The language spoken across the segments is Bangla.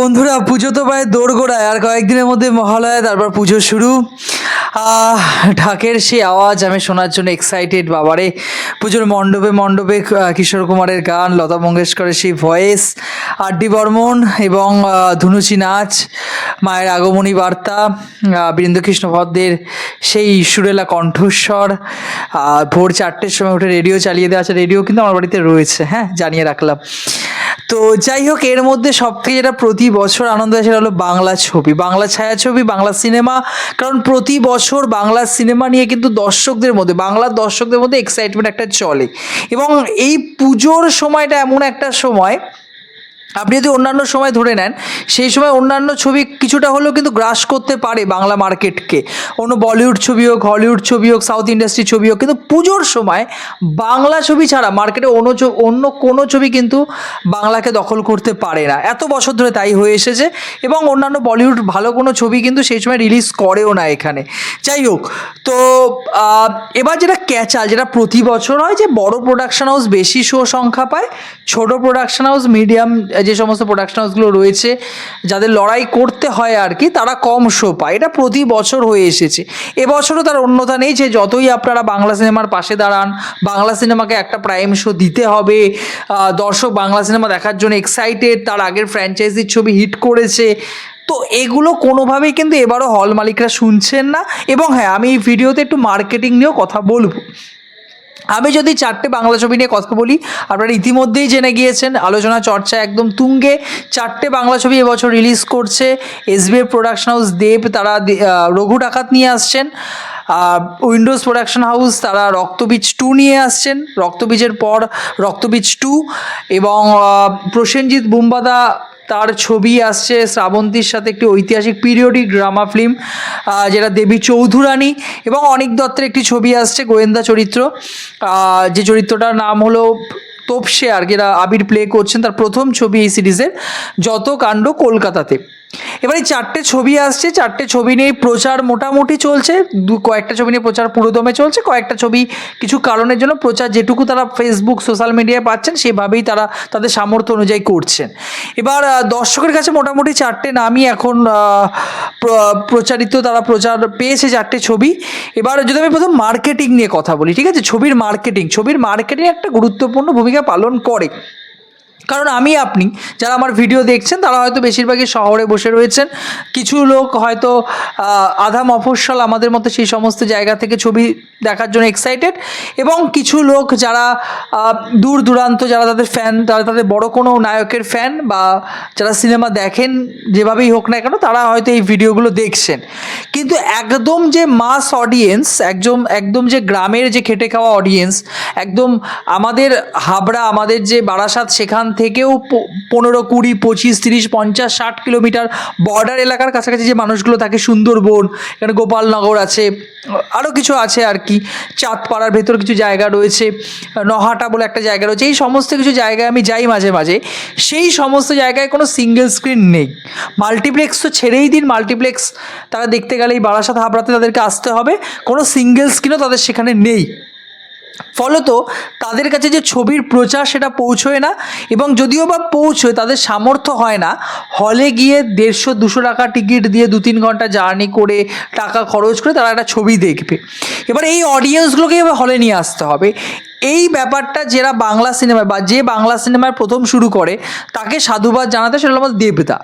বন্ধুরা, পুজো তো প্রায় দোরগোড়ায়, আর কয়েকদিনের মধ্যে মহালয়া, তারপর পুজো শুরু। ঢাকের সেই আওয়াজ, আমি শোনার জন্য এক্সাইটেড বাবারে। পুজোর মণ্ডপে মণ্ডপে কিশোর কুমারের গান, লতা মঙ্গেশকরের সেই ভয়েস আর ডি বর্মন এবং ধুনুচি নাচ, মায়ের আগমনী বার্তা বীরেন্দ্রকৃষ্ণ ভদ্রের সেই সুরেলা কণ্ঠস্বর ভোর চারটের সময় উঠে রেডিও চালিয়ে দেওয়া আছে। রেডিও কিন্তু আমার বাড়িতে রয়েছে হ্যাঁ জানিয়ে রাখলাম। তো যাই হোক, এর মধ্যে সব থেকে যেটা প্রতি বছর আনন্দ সেটা হলো বাংলা ছবি, বাংলা ছায়াছবি, বাংলা সিনেমা। কারণ প্রতি বছর বাংলা সিনেমা নিয়ে কিন্তু দর্শকদের মধ্যে, বাংলার দর্শকদের মধ্যে এক্সাইটমেন্ট একটা চলে। এবং এই পুজোর সময়টা এমন একটা সময় আপনি যদি অন্যান্য সময় ধরে নেন, সেই সময় অন্যান্য ছবি কিছুটা হলেও কিন্তু গ্রাস করতে পারে বাংলা মার্কেটকে। অন্য বলিউড ছবি হোক, হলিউড ছবি হোক, সাউথ ইন্ডাস্ট্রি ছবি হোক, কিন্তু পুজোর সময় বাংলা ছবি ছাড়া মার্কেটে অন্য অন্য কোনো ছবি কিন্তু বাংলাকে দখল করতে পারে না। এত বছর ধরে তাই হয়ে এসেছে এবং অন্যান্য বলিউড ভালো কোনো ছবি কিন্তু সেই সময় রিলিজ করেও না এখানে। যাই হোক, তো এবার যেটা ক্যাচাল যেটা প্রতি বছর হয় যে বড় প্রোডাকশন হাউস বেশি শো সংখ্যা পায়, ছোট প্রোডাকশন হাউস মিডিয়াম যে সমস্ত প্রোডাকশন হাউসগুলো রয়েছে, যাদের লড়াই করতে হয় আর কি, তারা কম শো পায়। এটা প্রতি বছর হয়ে এসেছে। এবছরও তার অন্যতা নেই যে যতই আপনারা বাংলা সিনেমার পাশে দাঁড়ান, বাংলা সিনেমাকে একটা প্রাইম শো দিতে হবে দর্শক বাংলা সিনেমা দেখার জন্য এক্সাইটেড তার আগের ফ্র্যাঞ্চাইজির ছবি হিট করেছে। তো এগুলো কোনোভাবেই কিন্তু এবারও হল মালিকরা শুনছেন না। এবং হ্যাঁ আমি এই ভিডিওতে একটু মার্কেটিং নিয়েও কথা বলব। আমি যদি চারটে বাংলা ছবি নিয়ে কথা বলি, আপনারা ইতিমধ্যেই জেনে গিয়েছেন, আলোচনা চর্চা একদম তুঙ্গে। চারটে বাংলা ছবি এবছর রিলিজ করছে এসবিএফ প্রোডাকশন হাউস দেব, তারা রঘু ডাকাত নিয়ে আসছেন উইন্ডোজ প্রোডাকশন হাউস তারা রক্তবীজ টু নিয়ে আসছেন। রক্তবীজের পর রক্তবীজ টু এবং প্রসেনজিৎ বুম্বাদা তার ছবি আসছে শ্রাবন্তীর সাথে একটি ঐতিহাসিক পিরিয়ডিক ড্রামা ফিল্ম যেটা দেবী চৌধুরানী এবং অনিক দত্তের একটি ছবি আসছে, গোয়েন্দা চরিত্র। যে চরিত্রটার নাম হলো তোপসে আর যেটা আবির প্লে করছেন। তার প্রথম ছবি এই সিরিজের যত কাণ্ড কলকাতাতে। এবার এই চারটে ছবি আসছে, চারটে ছবি নিয়ে প্রচার মোটামুটি চলছে, দু কয়েকটা ছবি নিয়ে প্রচার পুরোদমে চলছে, কয়েকটা ছবি কিছু কারণের জন্য প্রচার যেটুকু তারা ফেসবুক সোশ্যাল মিডিয়ায় পাচ্ছেন, সেভাবেই তারা তাদের সামর্থ্য অনুযায়ী করছেন। এবার দর্শকের কাছে মোটামুটি চারটে নামই এখন প্র- প্রচারিত তারা প্রচার পেয়েছে চারটে ছবি। এবার যদি আমি প্রথম মার্কেটিং নিয়ে কথা বলি, ঠিক আছে? ছবির মার্কেটিং ছবির মার্কেটিং একটা গুরুত্বপূর্ণ ভূমিকা পালন করে। কারণ আমি আপনি, যারা আমার ভিডিও দেখছেন, তারা হয়তো বেশিরভাগই শহরে বসে রয়েছেন। কিছু লোক হয়তো আধা মফস্বল আমাদের মতো সেই সমস্ত জায়গা থেকে ছবি দেখার জন্য এক্সাইটেড এবং কিছু লোক যারা দূর দূরান্ত, যারা তাদের ফ্যান তারা তাদের বড় কোনো নায়কের ফ্যান বা যারা সিনেমা দেখেন যেভাবেই হোক না কেন, তারা হয়তো এই ভিডিওগুলো দেখছেন। কিন্তু একদম যে মাস অডিয়েন্স একদম একদম যে গ্রামের যে খেটে খাওয়া অডিয়েন্স একদম আমাদের হাবড়া, আমাদের যে বারাসাত, সেখান থেকেও পনেরো, কুড়ি, পঁচিশ, তিরিশ, পঞ্চাশ, ষাট কিলোমিটার বর্ডার এলাকার কাছাকাছি যে মানুষগুলো থাকে, সুন্দরবন, এখানে গোপালনগর আছে আরও কিছু আছে আর কি, চাঁদপাড়ার ভেতর কিছু জায়গা রয়েছে, নহাটা বলে একটা জায়গা রয়েছে, এই সমস্ত কিছু জায়গায় আমি যাই মাঝে মাঝে, সেই সমস্ত জায়গায় কোনো সিঙ্গেল স্ক্রিন নেই। মাল্টিপ্লেক্স তো ছেড়েই দিন মাল্টিপ্লেক্স তারা দেখতে গেলে এই বারাসাত হাবড়াতে তাদেরকে আসতে হবে, কোনো সিঙ্গেল স্ক্রিনও তাদের সেখানে নেই। ফলত তাদের কাছে যে ছবির প্রচার সেটা পৌঁছয় না এবং যদিও বা পৌঁছয়, তাদের সামর্থ্য হয় না। হলে গিয়ে দেড়শো দুশো টাকা টিকিট দিয়ে দু তিন ঘণ্টা জার্নি করে টাকা খরচ করে তারা একটা ছবি দেখবে। এবার এই অডিয়েন্সগুলোকে এবার হলে নিয়ে আসতে হবে। এই ব্যাপারটা যারা বাংলা সিনেমায় বা যে বাংলা সিনেমায় প্রথম শুরু করে, তাকে সাধুবাদ জানাতে সেটা হলো আমাদের দেবদা।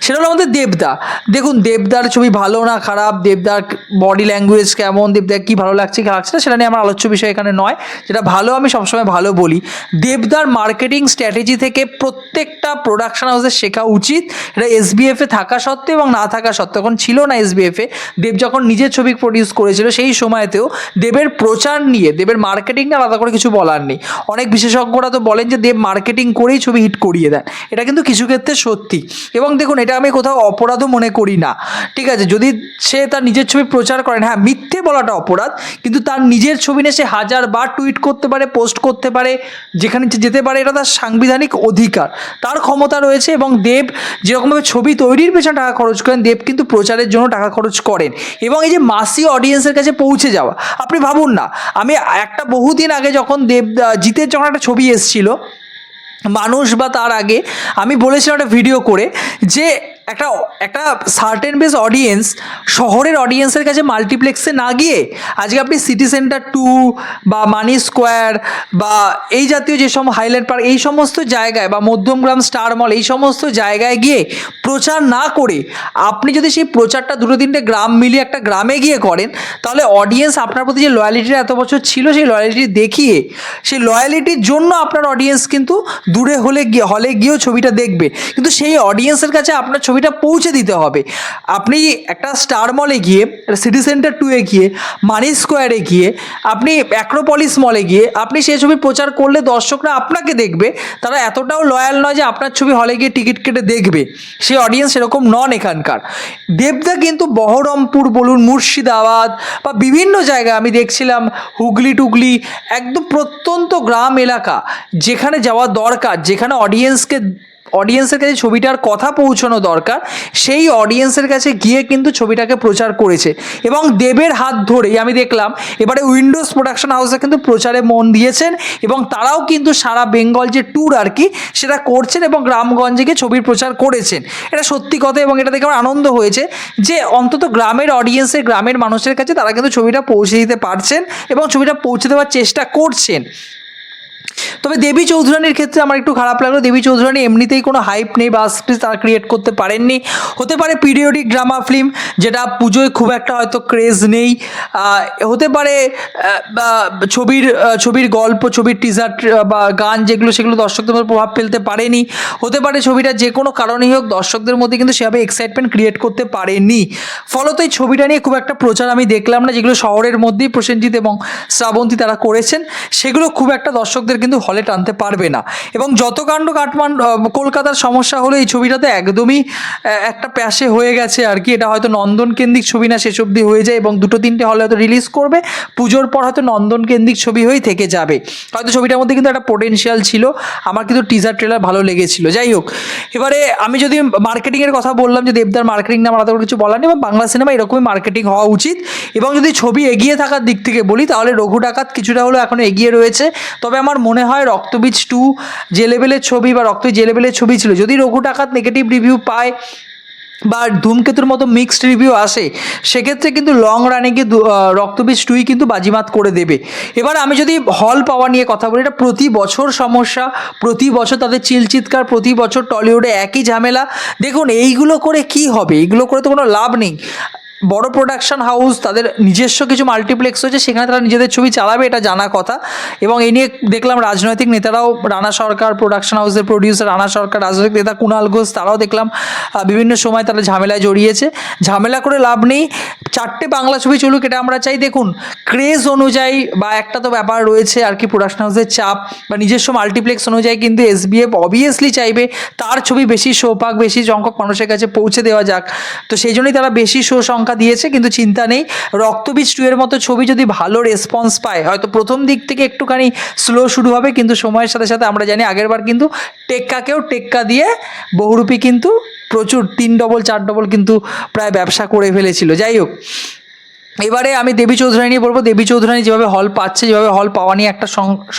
সেটা হলো আমাদের দেবদা। দেখুন, দেবদার ছবি ভালো না খারাপ? দেবদার বডি ল্যাঙ্গুয়েজ কেমন? দেবদার কী ভালো লাগছে, কি লাগছে না সেটা নিয়ে আমার আলোচ্য বিষয় এখানে নয়। যেটা ভালো আমি সবসময় ভালো বলি। দেবদার মার্কেটিং স্ট্র্যাটেজি থেকে প্রত্যেকটা প্রোডাকশন হাউসের শেখা উচিত। এটা এসবিএফ থাকা সত্ত্বেও এবং না থাকা সত্ত্বেও। এখন ছিল না এসবিএফ দেব যখন নিজের ছবি প্রডিউস করেছিল, সেই সময়তেও দেবের প্রচার নিয়ে, দেবের মার্কেটিং আলাদা করে কিছু বলার নেই। অনেক বিশেষজ্ঞরা তো বলেন যে দেব মার্কেটিং করেই ছবি হিট করিয়ে দেন। এটা কিন্তু কিছু ক্ষেত্রে সত্যি। এবং দেখুন, এটা আমি কোথাও অপরাধও মনে করি না। ঠিক আছে, যদি সে তার নিজের ছবি প্রচার করেন হ্যাঁ মিথ্যে বলাটা অপরাধ, কিন্তু তার নিজের ছবি নিয়ে সে হাজার বার টুইট করতে পারে পোস্ট করতে পারে, যেখানে যেতে পারে, এটা তার সাংবিধানিক অধিকার। তার ক্ষমতা রয়েছে এবং দেব যেরকমভাবে ছবি তৈরির পেছনে টাকা খরচ করেন, দেব কিন্তু প্রচারের জন্য টাকা খরচ করেন। এবং এই যে মাসি অডিয়েন্সের কাছে পৌঁছে যাওয়া, আপনি ভাবুন না, আমি একটা বহুদিন আগে যখন দেব জিতের যখন একটা ছবি এসছিল, মানুষ বা তার আগে, আমি বলেছিলাম একটা ভিডিও করে যে একটা একটা সার্টেন বেস অডিয়েন্স শহরের অডিয়েন্সের কাছে মাল্টিপ্লেক্সে না গিয়ে আজকে আপনি সিটি সেন্টার টু বা মানি স্কোয়ার বা এই জাতীয় যে সব হাইলাইট পার্ক এই সমস্ত জায়গায় বা মধ্যমগ্রাম স্টার মল এই সমস্ত জায়গায় গিয়ে প্রচার না করে আপনি যদি সেই প্রচারটা দুটো তিনটে গ্রাম মিলিয়ে একটা গ্রামে গিয়ে করেন, তাহলে অডিয়েন্স আপনার প্রতি যে লয়ালিটিটা এত বছর ছিল, সেই লয়ালিটি দেখিয়ে, সেই লয়ালিটির জন্য আপনার অডিয়েন্স কিন্তু দূরে হলে গিয়ে হলে গিয়েও ছবিটা দেখবে। কিন্তু সেই অডিয়েন্সের কাছে আপনার ছবিটা পৌঁছে দিতে হবে। আপনি একটা স্টার মলে গিয়ে সিটি সেন্টার টুয়ে গিয়ে মানি স্কোয়ারে গিয়ে, আপনি অ্যাক্রোপলিস মলে গিয়ে, আপনি সেই ছবি প্রচার করলে দর্শকরা আপনাকে দেখবে। তারা এতটাও লয়াল নয় যে আপনার ছবি হলে গিয়ে টিকিট কেটে দেখবে। সেই অডিয়েন্স সেরকম নন এখানকার। দেবদা কিন্তু বহরমপুর বলুন, মুর্শিদাবাদ বা বিভিন্ন জায়গায় আমি দেখছিলাম, হুগলি টুগলি, একদম প্রত্যন্ত গ্রাম এলাকা, যেখানে যাওয়া দরকার, যেখানে অডিয়েন্সকে অডিয়েন্সের কাছে ছবিটার কথা পৌঁছানো দরকার, সেই অডিয়েন্সের কাছে গিয়ে কিন্তু ছবিটাকে প্রচার করেছে। এবং দেবের হাত ধরেই আমি দেখলাম, এবারে উইন্ডোজ প্রোডাকশন হাউসে কিন্তু প্রচারে মন দিয়েছেন এবং তারাও কিন্তু সারা বেঙ্গল যে ট্যুর আর কি, সেটা করছেন এবং গ্রামগঞ্জে গিয়ে ছবির প্রচার করেছেন। এটা সত্যি কথা এবং এটা দেখে আমার আনন্দ হয়েছে যে অন্তত গ্রামের অডিয়েন্সের গ্রামের মানুষের কাছে তারা কিন্তু ছবিটা পৌঁছে দিতে পারছেন এবং ছবিটা পৌঁছে দেওয়ার চেষ্টা করছেন। তবে দেবী চৌধুরানীর ক্ষেত্রে আমার একটু খারাপ লাগল। দেবী চৌধুরানী এমনিতেই কোনো হাইপ নেই বা স্ক্রিপ্ট তারা ক্রিয়েট করতে পারেননি। হতে পারে পিরিয়ডিক ড্রামা ফিল্ম যেটা পুজোয় খুব একটা হয়তো ক্রেজ নেই। হতে পারে ছবির ছবির গল্প, ছবির টিজার বা গান যেগুলো, সেগুলো দর্শকদের মধ্যে প্রভাব ফেলতে পারেনি। হতে পারে ছবিটা যে কোনো কারণেই হোক, দর্শকদের মধ্যে কিন্তু সেভাবে এক্সাইটমেন্ট ক্রিয়েট করতে পারেনি। ফলত এই ছবিটা নিয়ে খুব একটা প্রচার আমি দেখলাম না, যেগুলো শহরের মধ্যেই প্রসেনজিৎ এবং শ্রাবন্তী তারা করেছেন। সেগুলো খুব একটা দর্শকদের কিন্তু হলে টানতে পারবে না। এবং যত কাণ্ড কাঠমান্ডু কলকাতার সমস্যা হলো এই ছবিটাতে একদমই একটা প্যাশে হয়ে গেছে আর কি। এটা হয়তো নন্দন কেন্দ্রিক ছবি না শেষ অবধি হয়ে যায় এবং দুটো তিনটে হলে হয়তো রিলিজ করবে। পুজোর পর হয়তো নন্দন কেন্দ্রিক ছবি হয়েই থেকে যাবে। হয়তো ছবিটার মধ্যে কিন্তু একটা পোটেনশিয়াল ছিল। আমার কিন্তু টিজার ট্রেলার ভালো লেগেছিল। যাই হোক, এবারে আমি যদি মার্কেটিংয়ের কথা বললাম, যে দেবদার মার্কেটিং না করে কিছু বলার নেই এবং বাংলা সিনেমা এরকমই মার্কেটিং হওয়া উচিত। এবং যদি ছবি এগিয়ে থাকার দিক থেকে বলি, তাহলে রঘু ডাকাত কিছুটা হলেও এখনও এগিয়ে রয়েছে। তবে আমার মনে হয় রক্তবীজ টু যে লেভেলের ছবি বা রক্ত যে লেভেলের ছবি ছিল, যদি রঘু ডাকাত নেগেটিভ রিভিউ পায় বা ধূমকেতুর মতো মিক্সড রিভিউ আসে, সেক্ষেত্রে কিন্তু লং রানে গিয়ে রক্তবীজ টুই কিন্তু বাজিমাত করে দেবে। এবার আমি যদি হল পাওয়া নিয়ে কথা বলি, এটা প্রতি বছর সমস্যা, প্রতি বছর তাদের চিলচিৎকার, প্রতি বছর টলিউডে একই ঝামেলা। দেখুন, এইগুলো করে কি হবে? এইগুলো করে তো কোনো লাভ নেই। বড় প্রোডাকশন হাউস তাদের নিজস্ব কিছু মাল্টিপ্লেক্স হচ্ছে সেখানে তারা নিজেদের ছবি চালাবে, এটা জানা কথা। এবং এই নিয়ে দেখলাম রাজনৈতিক নেতারাও, রানা সরকার প্রোডাকশন হাউসের প্রডিউসার রানা সরকার, রাজনৈতিক নেতা কুণাল ঘোষ, তারাও দেখলাম বিভিন্ন সময় তারা ঝামেলায় জড়িয়েছে। ঝামেলা করে লাভ নেই। চারটে বাংলা ছবি চলুক, এটা আমরা চাই, দেখুন ক্রেজ অনুযায়ী বা একটা তো ব্যাপার রয়েছে আর কি প্রোডাকশন হাউসের চাপ, বা নিজস্ব মাল্টিপ্লেক্স অনুযায়ী কিন্তু এসবিএফ অবভিয়াসলি চাইবে, তার ছবি বেশি শো পাক বেশি সংখ্যক মানুষের কাছে পৌঁছে দেওয়া যাক। তো সেই জন্যই তারা বেশি শো সংখ্যা দিয়েছে, কিন্তু চিন্তা নেই। রক্তবীজ টু এর মতো ছবি যদি ভালো রেসপন্স পায়, হয়তো প্রথম দিক থেকে একটুখানি স্লো শুরু হবে, কিন্তু সময়ের সাথে সাথে আমরা জানি আগেরবার কিন্তু টেক্কাকেও টেক্কা দিয়ে বহুরূপী কিন্তু প্রচুর তিন ডবল চার ডবল কিন্তু প্রায় ব্যবসা করে ফেলেছিল। যাই হোক এবারে আমি দেবী চৌধুরানী নিয়ে বলব। দেবী চৌধুরানী যেভাবে হল পাচ্ছে, যেভাবে হল পাওয়া নিয়ে একটা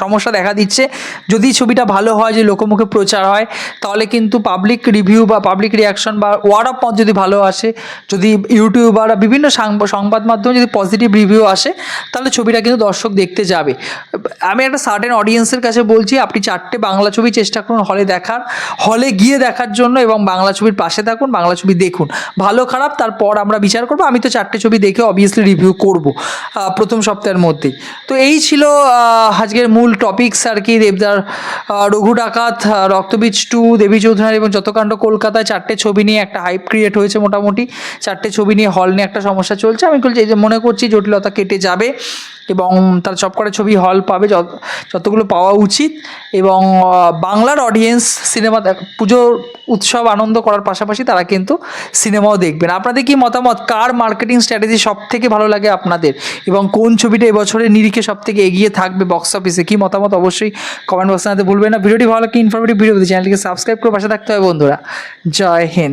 সমস্যা দেখা দিচ্ছে। যদি ছবিটা ভালো হয় যে লোকমুখে প্রচার হয়, তাহলে কিন্তু পাবলিক রিভিউ বা পাবলিক রিয়াকশন বা ওয়ার্ড অফ মত যদি ভালো আসে, যদি ইউটিউবার বা বিভিন্ন সংবাদ মাধ্যমে যদি পজিটিভ রিভিউ আসে, তাহলে ছবিটা কিন্তু দর্শক দেখতে যাবে। আমি একটা সার্টেন অডিয়েন্সের কাছে বলছি, আপনি চারটে বাংলা ছবি চেষ্টা করুন হলে দেখার। হলে গিয়ে দেখার জন্য এবং বাংলা ছবির পাশে থাকুন, বাংলা ছবি দেখুন। ভালো খারাপ, তারপর আমরা বিচার করব। আমি তো চারটে ছবি দেখে অবভিয়াসলি রিভিউ করব প্রথম সপ্তাহের মধ্যেই। তো এই ছিল আজকের মূল টপিকস আর কি, দেবদার রঘু ডাকাত রক্তবীজ টু দেবী চৌধুরী এবং যতকাণ্ড কলকাতায় চারটে ছবি নিয়ে একটা হাইপ ক্রিয়েট হয়েছে মোটামুটি। চারটে ছবি নিয়ে হল নিয়ে একটা সমস্যা চলছে। আমি বলছি মনে করছি, জটিলতা কেটে যাবে। এবং তার সব কটা ছবি হল পাবে, যত, যতগুলো পাওয়া উচিত। এবং বাংলার অডিয়েন্স সিনেমা পুজোর উৎসব আনন্দ করার পাশাপাশি তারা কিন্তু সিনেমাও দেখবেন। আপনাদের কি মতামত? কার মার্কেটিং স্ট্র্যাটেজি সব থেকে ভালো লাগে আপনাদের? এবং কোন ছবিটা এবছরের নিরিখে সব থেকে এগিয়ে থাকবে বক্স অফিসে কি মতামত? অবশ্যই কমেন্ট বক্সে জানাতে ভুলবেন না। ভিডিওটি ভালো কি ইনফরমেটিভ ভিডিও চ্যানেলটিকে সাবস্ক্রাইব করে পাশে থাকতে হবে বন্ধুরা। জয় হিন্দ।